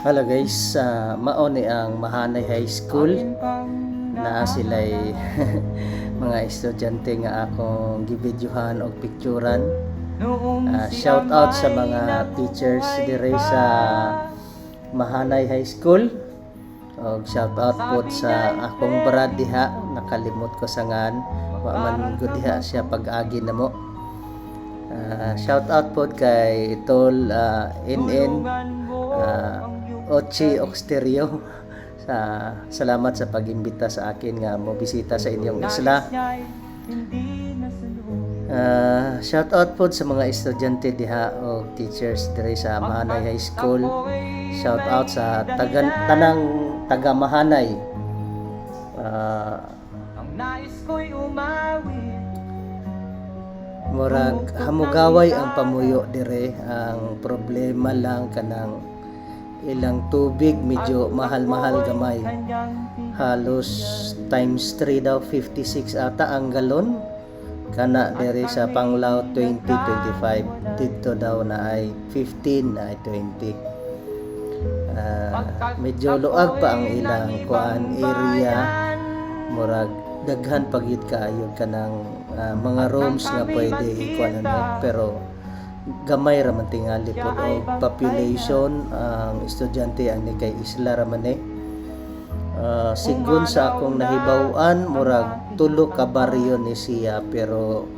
Hello guys, uh, maoni ang Mahanay High School na sila'y mga estudyante nga akong gibidyohan o picturean. Uh, shout out sa mga teachers dire sa Mahanay High School. O shout out po sa akong brad diha, nakalimot ko sa ngan. Wa man gud diha siya pag-agi na. Uh, shout out po kay Tol uh, NN uh, Ochi Oxterio. Sa salamat sa pag-imbita sa akin nga mo bisita sa inyong isla. Uh, shout out po sa mga estudyante diha o teachers dire sa Mahanay High School. Shout out sa taga, tanang taga Mahanay. Uh, umawit murag hamugaway ang pamuyo dire. Ang problema lang kanang ilang tubig medyo mahal-mahal gamay. halos times 3 daw 56 ata ang galon. Kana dire sa Panglao 2025 dito daw na ay 15 na ay 20 Ah, medyo luag pa ang ilang kuan area. murag daghan pagit kaayo kanang ah, mga rooms nga pwede ikuan ano. Pero gamay ra man tingali pod og population ang estudyante ang ni kay isla ra man eh. Ah, sigun sa akong nahibaw-an murag tulo ka baryo ni siya pero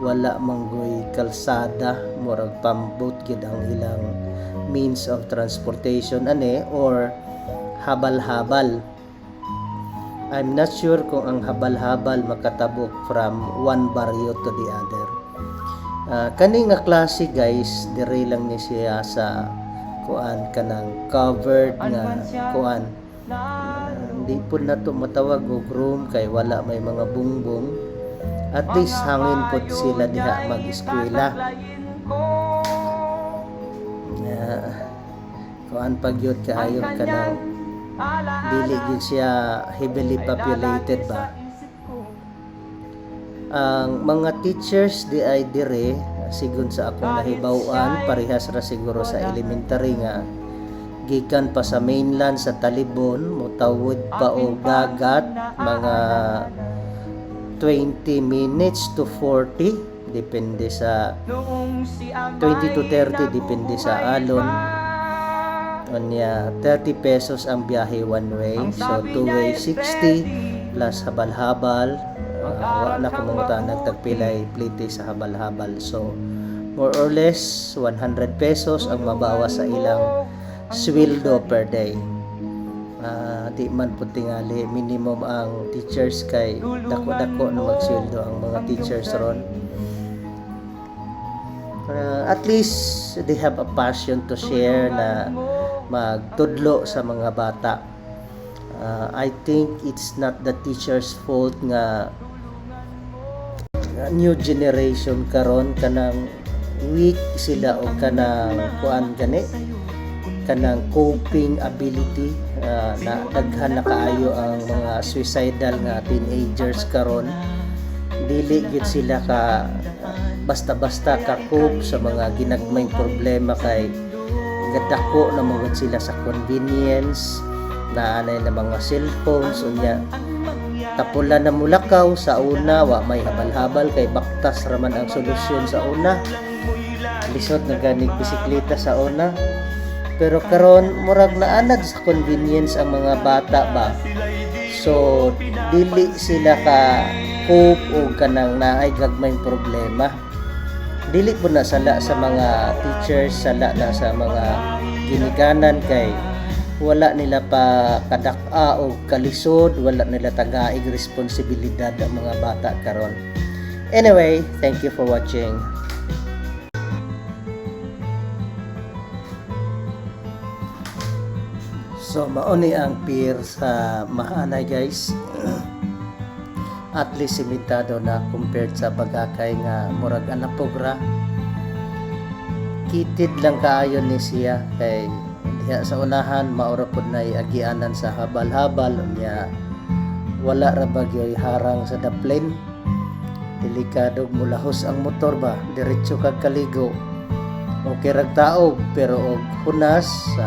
wala manggoy kalsada murag pambot gid ang ilang means of transportation ane or habal-habal. I'm not sure kung ang habal-habal makatabok from one barrio to the other. Uh, kani nga klase guys, dire lang ni siya sa kuan kanang covered nga kuan. Uh, Hindi po na to matawag og room kay wala may mga bungbong. At least hangin po sila diha mag-eskwela. Uh, kuan pagyod kaayo kanang dili gyud siya heavily populated ba ang mga teachers di ay dire sigon sa akong nahibaw-an parehas ra siguro sa elementary nga. Gikan pa sa mainland sa Talibon mutawid pa og dagat mga 20 minutes to 40 depende sa Noong si 20 to 30 depende sa alon. Unya, 30 pesos ang biyahe one way. So, two way 60 plus habal-habal. Uh, wala ko mga nagtagpilay plite sa habal-habal. So, more or less 100 pesos ang mabawas sa ilang sweldo per day. Ah, di man po tingali minimum ang teachers kay dako-dako na magsweldo ang mga teachers ron. Uh, at least they have a passion to share na magtudlo sa mga bata. Uh, I think it's not the teacher's fault nga new generation karon kanang weak sila o kanang kuan gani? Kanang coping ability uh, na daghan na kaayo ang mga suicidal nga teenagers karon dili gid sila ka basta-basta ka cope sa mga ginagmayng problema kay gadako na magod sila sa convenience. Na anay na mga cellphones unya tapula na mulakaw sa una wa may habal-habal kay baktas raman ang solusyon sa una. Lisod na ganig bisikleta sa una. Pero karon murag na anad sa convenience ang mga bata ba? So dili sila ka cope o kanang naay gagmayng problema. Dili po na sala sa mga teachers sala na sa mga ginikanan kay wala nila pa kadaka o kalisod wala nila tagaig responsibilidad ang mga bata karon. Anyway thank you for watching. So mauni ang pier sa Mahanay guys. At least limitado na compared sa pagkakay nga murag anapogra kitid lang kaayo ni siya kay diha sa unahan maura pod na agianan sa habal-habal. Niya wala ra bagyoy harang sa daplin? Delikado mulahos ang motor ba? Diretso kag kaligo. Okay rag tao pero og hunas sa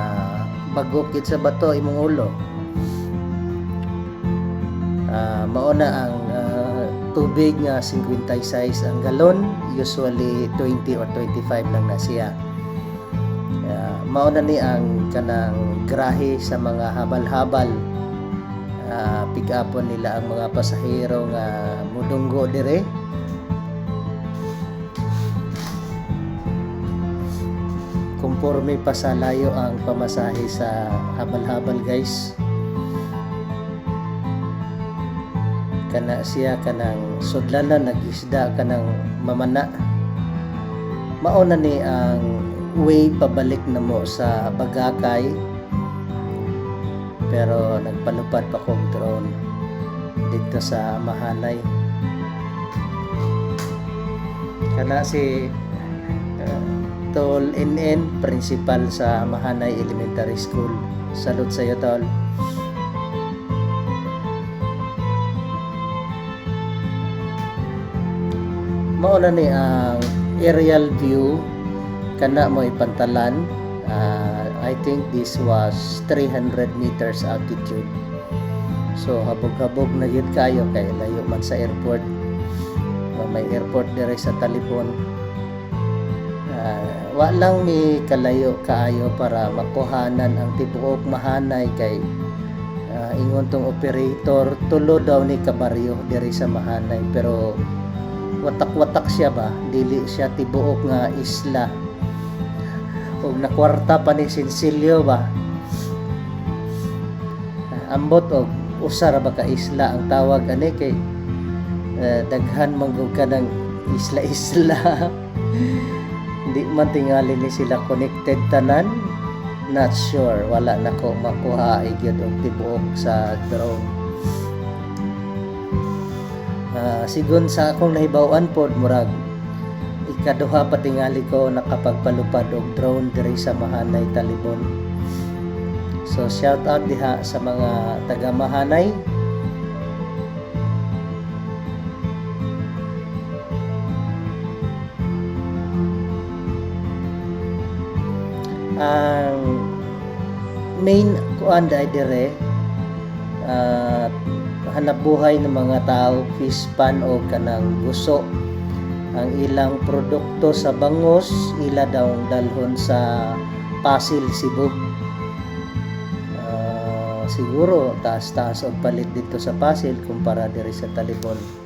bagokit sa bato imong ulo. Ah, mauna ang ah, tubig nga 56 ang galon. Usually 20 or 25 lang na siya Ah, mauna ni ang kanang grahe sa mga habal-habal. Ah, pick upon nila ang mga pasahero nga mudunggo dire. Conforme pa sa layo ang pamasahe sa habal-habal guys. Kana siya kanang sudlanan nagisda kanang mamana. Mauna ni ang way pabalik na mo sa Bagakay. Pero nagpalupad pa kong drone dito sa Mahanay kana si uh, Tol NN principal sa Mahanay Elementary School. Salute sa iyo Tol. Mauna ni ang aerial view kana mo ipantalan Ah, I think this was 300 meters altitude. So habog-habog na yun kayo kay layo man sa airport. Ah, may airport dire sa Talipon Ah, wa lang kalayo kaayo para makuhanan ang tibuok mahanay kay ah, ingon tong operator tulo daw ni kabaryo diri sa mahanay. Pero watak-watak siya ba? Dili siya tibuok nga isla ug nakwarta pa ni Sinsilyo ba? Ambot og usa ra ba ka isla ang tawag? Ani kay eh, daghan manggug ka ng isla-isla. Hindi man tingali ni sila connected tanan? Not sure. Wala na ko makuha igyud og tibuok sa drone. Ah, sigon sa akong nahibawan pod murag ikaduha pa tingali ko nakapagpalupad og drone diri sa Mahanay Talibon. So shout out diha sa mga taga Mahanay ang main kuan dai dire ah, hanap buhay ng mga tao fish pan o kanang guso ang ilang produkto sa bangos ila daw ang dalhon sa Pasil Cebu. Ah, siguro taas-taas og palit dito sa Pasil kumpara diri sa Talibon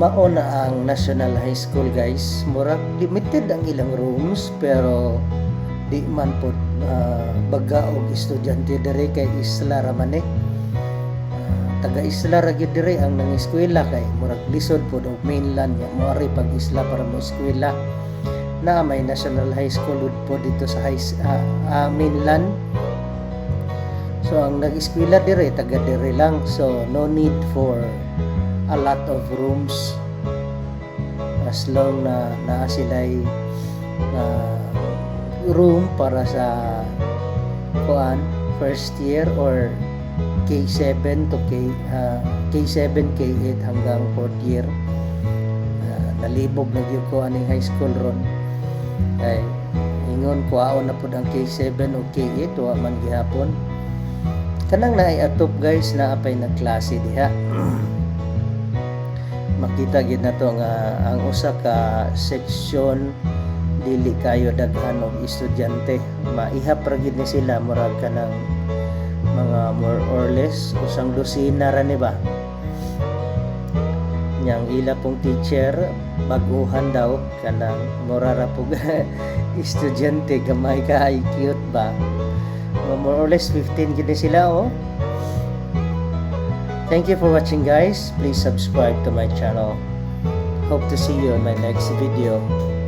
mauna ang National High School guys. Murag limited ang ilang rooms pero di man po ah, baga og estudyante dire kay isla ra man eh. Ah, taga isla ra gyud dire ang nang eskwela kay murag lisod po og mainland. Nga moari pag isla para mo eskwela. Na may National High School po dito sa high, ah, ah, mainland. So ang nag-eskwela dire taga dire lang. So no need for a lot of rooms. As long na naa sila'y uh, room para sa kuan first year or K7 to K uh, K7 K8 hanggang fourth year. Uh, nalibog na gyud ko aning high school ron. Ay ingon kuhaon na pud ang K7 o K8 wa man gihapon. Kanang naay atop guys na apay nagklase diha makita gid nato nga ang usa ka seksyon dili kayo daghan og estudyante. Maihap ra gid ni sila murag kanang mga more or less usang dosina ra ni ba? Nyang ila pong teacher baguhan daw kanang mura ra pug estudyante gamay ka ay cute ba? More or less 15 gid ni sila oh Thank you for watching guys. Please subscribe to my channel. Hope to see you in my next video.